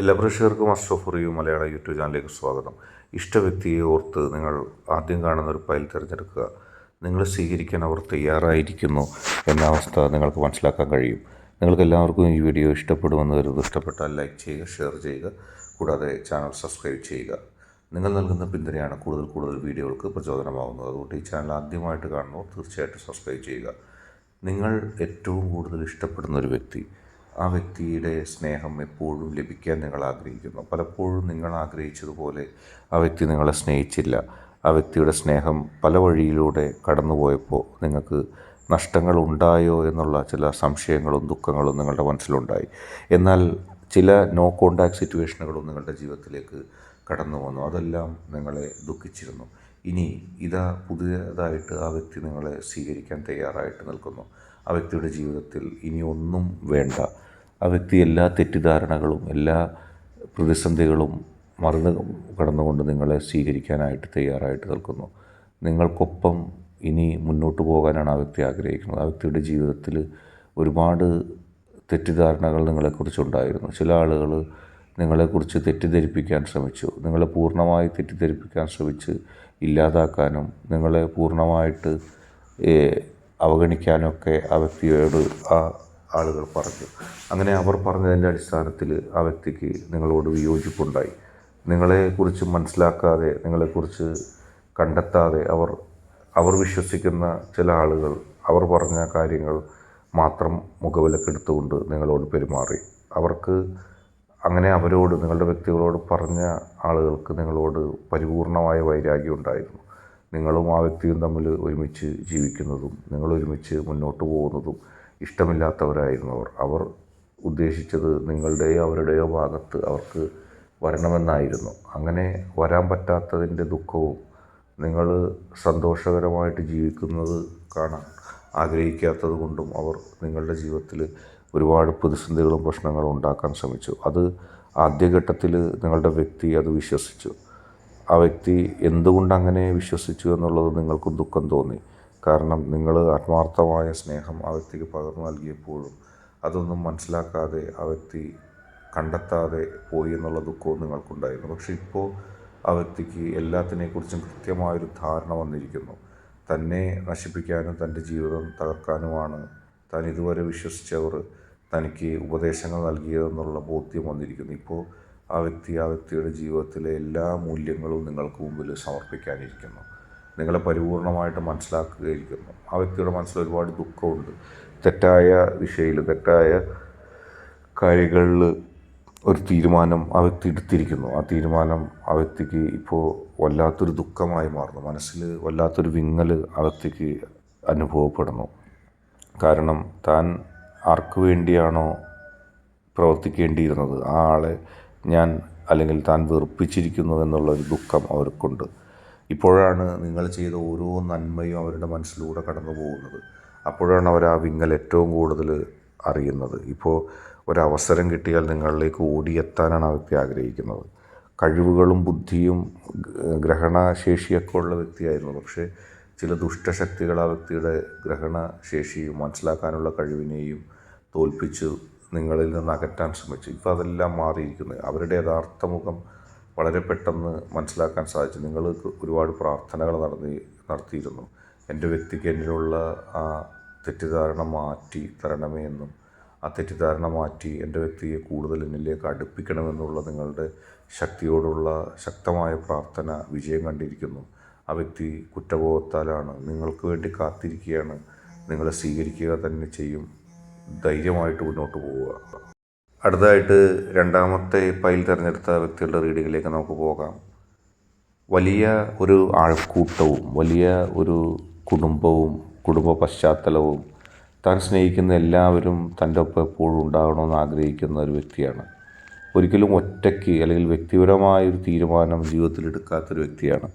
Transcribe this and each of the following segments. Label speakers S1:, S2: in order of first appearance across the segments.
S1: എല്ലാ പ്രേക്ഷകർക്കും അഷ്റഫ് റിയു മലയാള യൂട്യൂബ് ചാനലിലേക്ക് സ്വാഗതം. ഇഷ്ട വ്യക്തിയെ ഓർത്ത് നിങ്ങൾ ആദ്യം കാണുന്ന ഒരു ഫയൽ തിരഞ്ഞെടുക്കുക. നിങ്ങൾ സ്വീകരിക്കാൻ അവർ തയ്യാറായിരിക്കുന്നു എന്ന അവസ്ഥ നിങ്ങൾക്ക് മനസ്സിലാക്കാൻ കഴിയും. നിങ്ങൾക്ക് എല്ലാവർക്കും ഈ വീഡിയോ ഇഷ്ടപ്പെടുമെന്ന് കരുതുന്നു. ഇഷ്ടപ്പെട്ടാൽ ലൈക്ക് ചെയ്യുക ഷെയർ ചെയ്യുക കൂടാതെ ചാനൽ സബ്സ്ക്രൈബ് ചെയ്യുക. നിങ്ങൾ നൽകുന്ന പിന്തുണയാണ് കൂടുതൽ കൂടുതൽ വീഡിയോകൾക്ക് പ്രചോദനമാകുന്നത്. അതുകൊണ്ട് ഈ ചാനൽ ആദ്യമായിട്ട് കാണുന്നവർ തീർച്ചയായിട്ടും സബ്സ്ക്രൈബ് ചെയ്യുക. നിങ്ങൾ ഏറ്റവും കൂടുതൽ ഇഷ്ടപ്പെടുന്ന ഒരു വ്യക്തി ആ വ്യക്തിയുടെ സ്നേഹം എപ്പോഴും ലഭിക്കാൻ നിങ്ങൾ ആഗ്രഹിക്കുന്നു. പലപ്പോഴും നിങ്ങൾ ആഗ്രഹിച്ചതുപോലെ ആ വ്യക്തി നിങ്ങളെ സ്നേഹിച്ചില്ല. ആ വ്യക്തിയുടെ സ്നേഹം പല വഴിയിലൂടെ കടന്നുപോയപ്പോൾ നിങ്ങൾക്ക് നഷ്ടങ്ങൾ ഉണ്ടായോ എന്നുള്ള ചില സംശയങ്ങളും ദുഃഖങ്ങളും നിങ്ങളുടെ മനസ്സിലുണ്ടായി. എന്നാൽ ചില നോ കോണ്ടാക്ട് സിറ്റുവേഷനുകളും നിങ്ങളുടെ ജീവിതത്തിലേക്ക് കടന്നു വന്നു. അതെല്ലാം നിങ്ങളെ ദുഃഖിച്ചിരുന്നു. ഇനി ഇതാ പുതിയതായിട്ട് ആ വ്യക്തി നിങ്ങളെ സ്വീകരിക്കാൻ തയ്യാറായിട്ട് നിൽക്കുന്നു. ആ വ്യക്തിയുടെ ജീവിതത്തിൽ ഇനി ഒന്നും വേണ്ട. ആ വ്യക്തി എല്ലാ തെറ്റിദ്ധാരണകളും എല്ലാ പ്രതിസന്ധികളും മറന്ന് കടന്നുകൊണ്ട് നിങ്ങളെ സ്വീകരിക്കാനായിട്ട് തയ്യാറായിട്ട് നിൽക്കുന്നു. നിങ്ങൾക്കൊപ്പം ഇനി മുന്നോട്ട് പോകാനാണ് ആ വ്യക്തി ആഗ്രഹിക്കുന്നത്. ആ വ്യക്തിയുടെ ജീവിതത്തിൽ ഒരുപാട് തെറ്റിദ്ധാരണകൾ നിങ്ങളെക്കുറിച്ചുണ്ടായിരുന്നു. ചില ആളുകൾ നിങ്ങളെക്കുറിച്ച് തെറ്റിദ്ധരിപ്പിക്കാൻ ശ്രമിച്ചു. നിങ്ങളെ പൂർണമായി തെറ്റിദ്ധരിപ്പിക്കാൻ ശ്രമിച്ച് ഇല്ലാതാക്കാനും നിങ്ങളെ പൂർണമായിട്ട് അവഗണിക്കാനൊക്കെ ആ വ്യക്തിയോട് ആ ആളുകൾ പറഞ്ഞു. അങ്ങനെ അവർ പറഞ്ഞതിന്റെ അടിസ്ഥാനത്തിൽ ആ വ്യക്തിക്ക് നിങ്ങളോട് വിയോജിപ്പുണ്ടായി. നിങ്ങളെക്കുറിച്ച് മനസ്സിലാക്കാതെ നിങ്ങളെക്കുറിച്ച് കണ്ടെത്താതെ അവർ അവർ വിശ്വസിക്കുന്ന ചില ആളുകൾ അവർ പറഞ്ഞ കാര്യങ്ങൾ മാത്രം മുഖവിലക്കെടുത്തുകൊണ്ട് നിങ്ങളോട് പെരുമാറി. അവർക്ക് അങ്ങനെ അവരോട് നിങ്ങളുടെ വ്യക്തികളോട് പറഞ്ഞ ആളുകൾക്ക് നിങ്ങളോട് പരിപൂർണമായ വൈരാഗ്യം ഉണ്ടായിരുന്നു. നിങ്ങളും ആ വ്യക്തിയും തമ്മിൽ ഒരുമിച്ച് ജീവിക്കുന്നതും നിങ്ങൾ ഒരുമിച്ച് മുന്നോട്ട് പോകുന്നതും ഇഷ്ടമില്ലാത്തവരായിരുന്നവർ. അവർ ഉദ്ദേശിച്ചത് നിങ്ങളുടെയോ അവരുടെയോ ഭാഗത്ത് അവർക്ക് വരണമെന്നായിരുന്നു. അങ്ങനെ വരാൻ പറ്റാത്തതിന്റെ ദുഃഖവും നിങ്ങൾ സന്തോഷകരമായിട്ട് ജീവിക്കുന്നത് കാണാൻ ആഗ്രഹിക്കാത്തത് കൊണ്ടും അവർ നിങ്ങളുടെ ജീവിതത്തിൽ ഒരുപാട് പ്രതിസന്ധികളും പ്രശ്നങ്ങളും ഉണ്ടാക്കാൻ ശ്രമിച്ചു. അത് ആദ്യഘട്ടത്തിൽ നിങ്ങളുടെ വ്യക്തി അത് വിശ്വസിച്ചു. ആ വ്യക്തി എന്തുകൊണ്ടങ്ങനെ വിശ്വസിച്ചു എന്നുള്ളത് നിങ്ങൾക്കും ദുഃഖം തോന്നി. കാരണം നിങ്ങൾ ആത്മാർത്ഥമായ സ്നേഹം ആ വ്യക്തിക്ക് പകർന്നു നൽകിയപ്പോഴും അതൊന്നും മനസ്സിലാക്കാതെ ആ വ്യക്തി കണ്ടെത്താതെ പോയി എന്നുള്ള ദുഃഖവും നിങ്ങൾക്കുണ്ടായിരുന്നു. പക്ഷെ ഇപ്പോൾ ആ വ്യക്തിക്ക് എല്ലാത്തിനെക്കുറിച്ചും കൃത്യമായൊരു ധാരണ വന്നിരിക്കുന്നു. തന്നെ നശിപ്പിക്കാനും തന്റെ ജീവിതം തകർക്കാനുമാണ് താൻ ഇതുവരെ വിശ്വസിച്ചവർ തനിക്ക് ഉപദേശങ്ങൾ നൽകിയതെന്നുള്ള ബോധ്യം വന്നിരിക്കുന്നു. ഇപ്പോൾ ആ വ്യക്തി ആ വ്യക്തിയുടെ ജീവിതത്തിലെ എല്ലാ മൂല്യങ്ങളും നിങ്ങൾക്ക് മുമ്പിൽ സമർപ്പിക്കാനിരിക്കുന്നു. നിങ്ങളെ പരിപൂർണമായിട്ട് മനസ്സിലാക്കുകയിരിക്കുന്നു. ആ വ്യക്തിയുടെ മനസ്സിൽ ഒരുപാട് ദുഃഖമുണ്ട്. തെറ്റായ ദിശയിൽ തെറ്റായ കാര്യങ്ങളിൽ ഒരു തീരുമാനം ആ വ്യക്തി എടുത്തിരിക്കുന്നു. ആ തീരുമാനം ആ വ്യക്തിക്ക് ഇപ്പോൾ വല്ലാത്തൊരു ദുഃഖമായി മാറുന്നു. മനസ്സിൽ വല്ലാത്തൊരു വിങ്ങൽ ആ വ്യക്തിക്ക് അനുഭവപ്പെടുന്നു. കാരണം താൻ ആർക്കു വേണ്ടിയാണോ പ്രവർത്തിക്കേണ്ടിയിരുന്നത്? ആ ആളെ ഞാൻ അല്ലെങ്കിൽ താൻ വെറുപ്പിച്ചിരിക്കുന്നു എന്നുള്ളൊരു ദുഃഖം അവർക്കുണ്ട്. ഇപ്പോഴാണ് നിങ്ങൾ ചെയ്ത ഓരോ നന്മയും അവരുടെ മനസ്സിലൂടെ കടന്നു പോകുന്നത്. അപ്പോഴാണ് അവർ ആ വിങ്ങൽ ഏറ്റവും കൂടുതൽ അറിയുന്നത്. ഇപ്പോൾ ഒരവസരം കിട്ടിയാൽ നിങ്ങളിലേക്ക് ഓടിയെത്താനാണ് വ്യക്തി ആഗ്രഹിക്കുന്നത്. കഴിവുകളും ബുദ്ധിയും ഗ്രഹണശേഷിയൊക്കെ ഉള്ള വ്യക്തിയായിരുന്നു. പക്ഷേ ചില ദുഷ്ടശക്തികൾ ആ വ്യക്തിയുടെ ഗ്രഹണശേഷിയും മനസ്സിലാക്കാനുള്ള കഴിവിനെയും തോൽപ്പിച്ച് നിങ്ങളിൽ നിന്ന് അകറ്റാൻ ശ്രമിച്ചു. ഇപ്പോൾ അതെല്ലാം മാറിയിരിക്കുന്നത് അവരുടെ യഥാർത്ഥ മുഖം വളരെ പെട്ടെന്ന് മനസ്സിലാക്കാൻ സാധിച്ചു. നിങ്ങൾ ഒരുപാട് പ്രാർത്ഥനകൾ നടത്തി നടത്തിയിരുന്നു. എന്റെ വ്യക്തിക്ക് എന്നിലുള്ള ആ തെറ്റിദ്ധാരണ മാറ്റി തരണമേ എന്നും ആ തെറ്റിദ്ധാരണ മാറ്റി എന്റെ വ്യക്തിയെ കൂടുതൽ എന്നിലേക്ക് അടുപ്പിക്കണമെന്നുള്ള നിങ്ങളുടെ ശക്തിയോടുള്ള ശക്തമായ പ്രാർത്ഥന വിജയം കണ്ടിരിക്കുന്നു. ആ വ്യക്തി കുറ്റബോധത്താലാണ്. നിങ്ങൾക്ക് വേണ്ടി കാത്തിരിക്കുകയാണ്. നിങ്ങളെ സ്വീകരിക്കുക തന്നെ ചെയ്യും. ധൈര്യമായിട്ട് മുന്നോട്ട് പോവുക. അടുത്തതായിട്ട് രണ്ടാമത്തെ പൈൽ തിരഞ്ഞെടുത്ത വ്യക്തികളുടെ റീഡിങ്ങിലേക്ക് നമുക്ക് പോകാം. വലിയ ഒരു ആൾക്കൂട്ടവും വലിയ ഒരു കുടുംബവും കുടുംബ പശ്ചാത്തലവും താൻ സ്നേഹിക്കുന്ന എല്ലാവരും തന്റെ ഒപ്പം എപ്പോഴും ഉണ്ടാകണമെന്ന് ആഗ്രഹിക്കുന്ന ഒരു വ്യക്തിയാണ്. ഒരിക്കലും ഒറ്റയ്ക്ക് അല്ലെങ്കിൽ വ്യക്തിപരമായ ഒരു തീരുമാനം ജീവിതത്തിൽ എടുക്കാത്തൊരു വ്യക്തിയാണ്.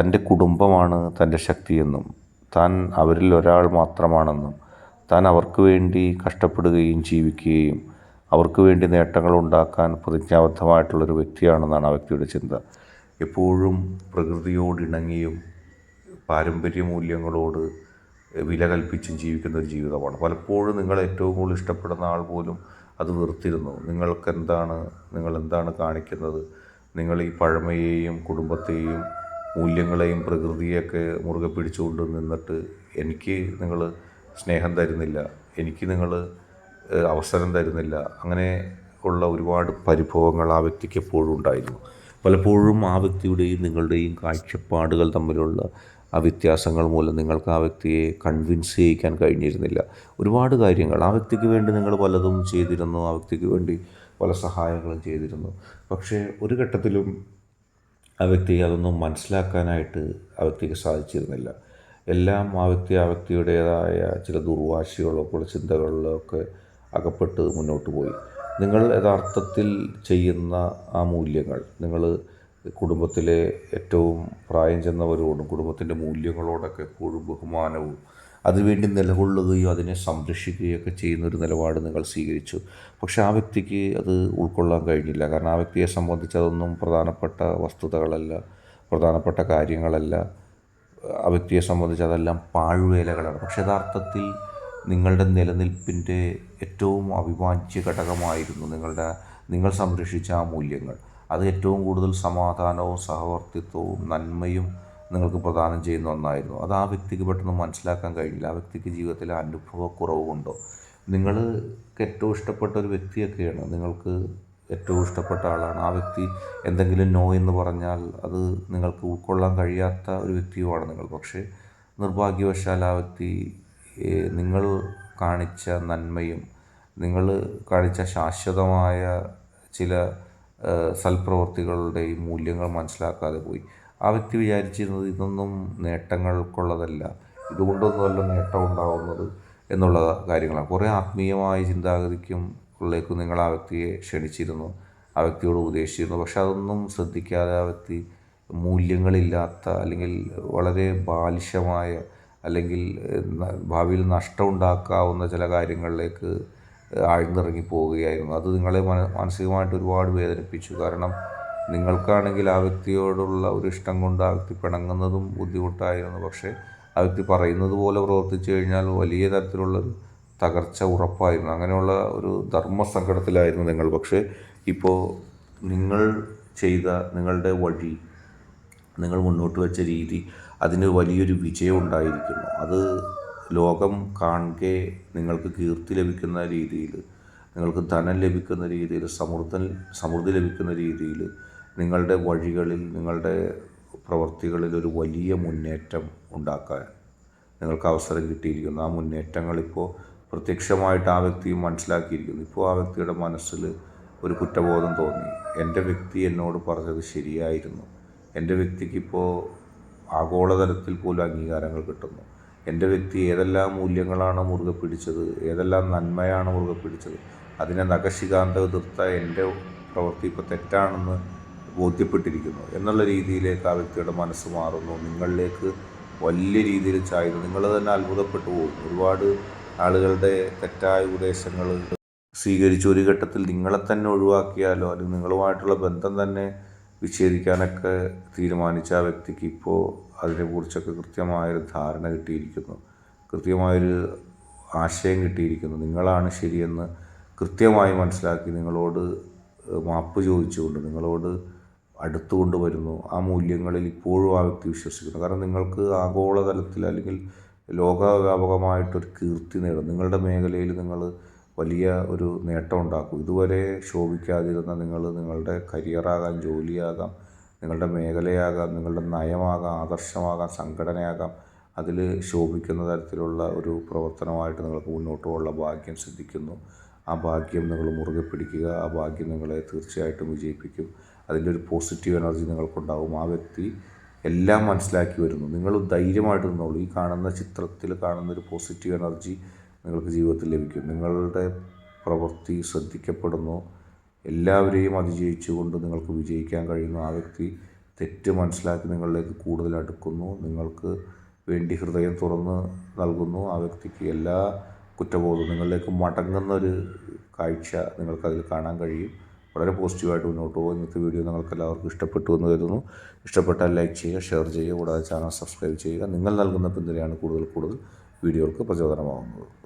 S1: തന്റെ കുടുംബമാണ് തന്റെ ശക്തിയെന്നും താൻ അവരിൽ ഒരാൾ മാത്രമാണെന്നും താൻ അവർക്ക് വേണ്ടി കഷ്ടപ്പെടുകയും ജീവിക്കുകയും അവർക്ക് വേണ്ടി നേട്ടങ്ങൾ ഉണ്ടാക്കാൻ പ്രതിജ്ഞാബദ്ധമായിട്ടുള്ളൊരു വ്യക്തിയാണെന്നാണ് ആ വ്യക്തിയുടെ ചിന്ത. എപ്പോഴും പ്രകൃതിയോട് ഇണങ്ങിയും പാരമ്പര്യ മൂല്യങ്ങളോട് വില കൽപ്പിച്ചും ജീവിക്കുന്ന ഒരു ജീവിതമാണ്. പലപ്പോഴും നിങ്ങൾ ഏറ്റവും കൂടുതൽ ഇഷ്ടപ്പെടുന്ന ആൾ പോലും അത് വെറുത്തിരുന്നു. നിങ്ങൾക്കെന്താണ് നിങ്ങൾ എന്താണ് കാണിക്കുന്നത്? നിങ്ങൾ ഈ പഴമയെയും കുടുംബത്തെയും മൂല്യങ്ങളെയും പ്രകൃതിയൊക്കെ മുറുകെ പിടിച്ചുകൊണ്ട് നിന്നിട്ട് എനിക്ക് നിങ്ങൾ സ്നേഹം തരുന്നില്ല എനിക്ക് നിങ്ങൾ അവസരം തരുന്നില്ല അങ്ങനെ ഉള്ള ഒരുപാട് പരിഭവങ്ങൾ ആ വ്യക്തിക്ക് എപ്പോഴും ഉണ്ടായിരുന്നു. പലപ്പോഴും ആ വ്യക്തിയുടെയും നിങ്ങളുടെയും കാഴ്ചപ്പാടുകൾ തമ്മിലുള്ള ആ വ്യത്യാസങ്ങൾ മൂലം നിങ്ങൾക്ക് ആ വ്യക്തിയെ കൺവിൻസ് ചെയ്യിക്കാൻ കഴിഞ്ഞിരുന്നില്ല. ഒരുപാട് കാര്യങ്ങൾ ആ വ്യക്തിക്ക് വേണ്ടി നിങ്ങൾ പലതും ചെയ്തിരുന്നു ആ വ്യക്തിക്ക് വേണ്ടി പല സഹായങ്ങളും ചെയ്തിരുന്നു. പക്ഷേ ഒരു ഘട്ടത്തിലും ആ വ്യക്തിയെ അതൊന്നും മനസ്സിലാക്കാനായിട്ട് ആ വ്യക്തിക്ക് സാധിച്ചിരുന്നില്ല. എല്ലാം ആ വ്യക്തി ആ വ്യക്തിയുടേതായ ചില ദുർവാശികളോ ചിന്തകളിലോ ഒക്കെ അകപ്പെട്ട് മുന്നോട്ട് പോയി. നിങ്ങൾ യഥാർത്ഥത്തിൽ ചെയ്യുന്ന ആ മൂല്യങ്ങൾ നിങ്ങൾ കുടുംബത്തിലെ ഏറ്റവും പ്രായം ചെന്നവരോടും കുടുംബത്തിന്റെ മൂല്യങ്ങളോടൊക്കെ എപ്പോഴും ബഹുമാനവും അതിനുവേണ്ടി നിലകൊള്ളുകയും അതിനെ സംരക്ഷിക്കുകയൊക്കെ ചെയ്യുന്ന ഒരു നിലപാട് നിങ്ങൾ സ്വീകരിച്ചു. പക്ഷേ ആ വ്യക്തിക്ക് അത് ഉൾക്കൊള്ളാൻ കഴിഞ്ഞില്ല. കാരണം ആ വ്യക്തിയെ സംബന്ധിച്ച് അതൊന്നും പ്രധാനപ്പെട്ട വസ്തുതകളല്ല പ്രധാനപ്പെട്ട കാര്യങ്ങളല്ല. ആ വ്യക്തിയെ സംബന്ധിച്ച് അതെല്ലാം പാഴ്വേലകളാണ്. പക്ഷേ യഥാർത്ഥത്തിൽ നിങ്ങളുടെ നിലനിൽപ്പിന്റെ ഏറ്റവും അവിഭാജ്യ ഘടകമായിരുന്നു നിങ്ങളുടെ നിങ്ങൾ സംരക്ഷിച്ച ആ മൂല്യങ്ങൾ. അത് ഏറ്റവും കൂടുതൽ സമാധാനവും സഹവർത്തിത്വവും നന്മയും നിങ്ങൾക്ക് പ്രദാനം ചെയ്യുന്ന ഒന്നായിരുന്നു. അത് ആ വ്യക്തിക്ക് പെട്ടെന്ന് മനസ്സിലാക്കാൻ കഴിഞ്ഞില്ല. ആ വ്യക്തിക്ക് ജീവിതത്തിലെ അനുഭവക്കുറവ് കൊണ്ടോ ഏറ്റവും ഇഷ്ടപ്പെട്ട ഒരു വ്യക്തിയൊക്കെയാണ്. നിങ്ങൾക്ക് ഏറ്റവും ഇഷ്ടപ്പെട്ട ആളാണ്. ആ വ്യക്തി എന്തെങ്കിലും നോ എന്ന് പറഞ്ഞാൽ അത് നിങ്ങൾക്ക് ഉൾക്കൊള്ളാൻ കഴിയാത്ത ഒരു വ്യക്തിയുമാണ് നിങ്ങൾ. പക്ഷേ നിർഭാഗ്യവശാൽ ആ വ്യക്തി നിങ്ങൾ കാണിച്ച നന്മയും നിങ്ങൾ കാണിച്ച ശാശ്വതമായ ചില ഏഹ്, സൽപ്രവർത്തികളുടെയും മൂല്യങ്ങൾ മനസ്സിലാക്കാതെ പോയി. ആ വ്യക്തി വിചാരിച്ചിരുന്നത് ഇതൊന്നും നേട്ടങ്ങൾക്കുള്ളതല്ല ഇതുകൊണ്ടൊന്നുമല്ല നേട്ടം ഉണ്ടാവുന്നത് എന്നുള്ള കാര്യങ്ങളാണ്. കുറേ ആത്മീയമായ ചിന്താഗതിക്കും ഉള്ളിലേക്ക് നിങ്ങൾ ആ വ്യക്തിയെ ക്ഷണിച്ചിരുന്നു ആ വ്യക്തിയോട് ഉപദേശിച്ചിരുന്നു. പക്ഷെ അതൊന്നും ശ്രദ്ധിക്കാതെ ആ വ്യക്തി മൂല്യങ്ങളില്ലാത്ത അല്ലെങ്കിൽ വളരെ ബാലിശമായ അല്ലെങ്കിൽ ഭാവിയിൽ നഷ്ടം ഉണ്ടാക്കാവുന്ന ചില കാര്യങ്ങളിലേക്ക് ആഴ്ന്നിറങ്ങി പോവുകയായിരുന്നു. അത് നിങ്ങളെ മന മാനസികമായിട്ട് ഒരുപാട് വേദനിപ്പിച്ചു. കാരണം നിങ്ങൾക്കാണെങ്കിൽ ആ വ്യക്തിയോടുള്ള ഒരു ഇഷ്ടം കൊണ്ട് ആ വ്യക്തി പിണങ്ങുന്നതും ബുദ്ധിമുട്ടായിരുന്നു. പക്ഷേ ആ വ്യക്തി പറയുന്നത് പോലെ പ്രവർത്തിച്ചു കഴിഞ്ഞാൽ വലിയ തരത്തിലുള്ളൊരു തകർച്ച ഉറപ്പായിരുന്നു. അങ്ങനെയുള്ള ഒരു ധർമ്മസങ്കടത്തിലായിരുന്നു നിങ്ങൾ. പക്ഷേ ഇപ്പോൾ നിങ്ങൾ ചെയ്ത നിങ്ങളുടെ വഴി നിങ്ങൾ മുന്നോട്ട് വെച്ച രീതി അതിന് വലിയൊരു വിജയം ഉണ്ടായിരിക്കുന്നു. അത് ലോകം കാണുക നിങ്ങൾക്ക് കീർത്തി ലഭിക്കുന്ന രീതിയിൽ നിങ്ങൾക്ക് ധനം ലഭിക്കുന്ന രീതിയിൽ സമൃദ്ധൻ സമൃദ്ധി ലഭിക്കുന്ന രീതിയിൽ നിങ്ങളുടെ വഴികളിൽ നിങ്ങളുടെ പ്രവൃത്തികളിൽ ഒരു വലിയ മുന്നേറ്റം ഉണ്ടാക്കാൻ നിങ്ങൾക്ക് അവസരം കിട്ടിയിരിക്കുന്നു. ആ മുന്നേറ്റങ്ങളിപ്പോൾ പ്രത്യക്ഷമായിട്ട് ആ വ്യക്തിയും മനസ്സിലാക്കിയിരിക്കുന്നു. ഇപ്പോൾ ആ വ്യക്തിയുടെ മനസ്സിൽ ഒരു കുറ്റബോധം തോന്നി. എന്റെ വ്യക്തി എന്നോട് പറഞ്ഞത് ശരിയായിരുന്നു. എന്റെ വ്യക്തിക്കിപ്പോൾ ആഗോളതലത്തിൽ പോലും അംഗീകാരങ്ങൾ കിട്ടുന്നു. എന്റെ വ്യക്തി ഏതെല്ലാം മൂല്യങ്ങളാണ് മുറുകെ പിടിച്ചത് ഏതെല്ലാം നന്മയാണ് മുറുകെ പിടിച്ചത് അതിനെ നഖശികാന്ത എതിർത്ത എന്റെ പ്രവൃത്തി ഇപ്പോൾ തെറ്റാണെന്ന് ബോധ്യപ്പെട്ടിരിക്കുന്നു എന്നുള്ള രീതിയിലേക്ക് ആ വ്യക്തിയുടെ മനസ്സ് മാറുന്നു. നിങ്ങളിലേക്ക് വലിയ രീതിയിൽ ചായുന്നു. നിങ്ങൾ തന്നെ അത്ഭുതപ്പെട്ടു പോകുന്നു. ഒരുപാട് ആളുകളുടെ തെറ്റായ ഉപദേശങ്ങൾ സ്വീകരിച്ച് ഒരു ഘട്ടത്തിൽ നിങ്ങളെ തന്നെ ഒഴിവാക്കിയാലോ അല്ലെങ്കിൽ നിങ്ങളുമായിട്ടുള്ള ബന്ധം തന്നെ വിച്ഛേദിക്കാനൊക്കെ തീരുമാനിച്ച ആ വ്യക്തിക്ക് ഇപ്പോൾ അതിനെക്കുറിച്ചൊക്കെ കൃത്യമായൊരു ധാരണ കിട്ടിയിരിക്കുന്നു. കൃത്യമായൊരു ആശയം കിട്ടിയിരിക്കുന്നു. നിങ്ങളാണ് ശരിയെന്ന് കൃത്യമായി മനസ്സിലാക്കി നിങ്ങളോട് മാപ്പ് ചോദിച്ചുകൊണ്ട് നിങ്ങളോട് അടുത്തു കൊണ്ടുവരുന്നു. ആ മൂല്യങ്ങളിൽ ഇപ്പോഴും ആ വ്യക്തി വിശ്വസിക്കുന്നു. കാരണം നിങ്ങൾക്ക് ആഗോളതലത്തിൽ അല്ലെങ്കിൽ ലോകവ്യാപകമായിട്ടൊരു കീർത്തി നേടും. നിങ്ങളുടെ മേഖലയിൽ നിങ്ങൾ വലിയ ഒരു നേട്ടം ഉണ്ടാക്കും. ഇതുവരെ ശോഭിക്കാതിരുന്ന നിങ്ങൾ നിങ്ങളുടെ കരിയറാകാം ജോലിയാകാം നിങ്ങളുടെ മേഖലയാകാം നിങ്ങളുടെ നയമാകാം ആദർശമാകാം സംഘടനയാകാം. അതിൽ ശോഭിക്കുന്ന തരത്തിലുള്ള ഒരു പ്രവർത്തനമായിട്ട് നിങ്ങൾക്ക് മുന്നോട്ട് പോകാനുള്ള ഭാഗ്യം സിദ്ധിക്കുന്നു. ആ ഭാഗ്യം നിങ്ങൾ മുറുകെ പിടിക്കുക. ആ ഭാഗ്യം നിങ്ങളെ തീർച്ചയായിട്ടും വിജയിപ്പിക്കും. അതിന്റെ ഒരു പോസിറ്റീവ് എനർജി നിങ്ങൾക്കുണ്ടാവും. ആ വ്യക്തി എല്ലാം മനസ്സിലാക്കി വരുന്നു. നിങ്ങൾ ധൈര്യമായിട്ട് നിന്നോളൂ ഈ കാണുന്ന ചിത്രത്തിൽ കാണുന്ന ഒരു പോസിറ്റീവ് എനർജി നിങ്ങൾക്ക് ജീവിതത്തിൽ ലഭിക്കും. നിങ്ങളുടെ പ്രവൃത്തി ശ്രദ്ധിക്കപ്പെടുന്നു. എല്ലാവരെയും അതിജയിച്ചുകൊണ്ട് നിങ്ങൾക്ക് വിജയിക്കാൻ കഴിയുന്നു ആ വ്യക്തി തെറ്റ് മനസ്സിലാക്കി നിങ്ങളിലേക്ക് കൂടുതൽ അടുക്കുന്നു. നിങ്ങൾക്ക് വേണ്ടി ഹൃദയം തുറന്ന് നൽകുന്നു. ആ വ്യക്തിക്ക് എല്ലാ കുറ്റബോധവും നിങ്ങളിലേക്ക് മടങ്ങുന്ന ഒരു കാഴ്ച നിങ്ങൾക്കതിൽ കാണാൻ കഴിയും. വളരെ പോസിറ്റീവായിട്ട് മുന്നോട്ട് പോകും. ഇന്നത്തെ വീഡിയോ നിങ്ങൾക്ക് എല്ലാവർക്കും ഇഷ്ടപ്പെട്ടു എന്ന് കരുതുന്നു. ഇഷ്ടപ്പെട്ടാൽ ലൈക്ക് ചെയ്യുക ഷെയർ ചെയ്യുക കൂടാതെ ചാനൽ സബ്സ്ക്രൈബ് ചെയ്യുക. നിങ്ങൾ നൽകുന്ന പിന്തുണയാണ് കൂടുതൽ കൂടുതൽ വീഡിയോകൾക്ക് പ്രചോദനമാകുന്നത്.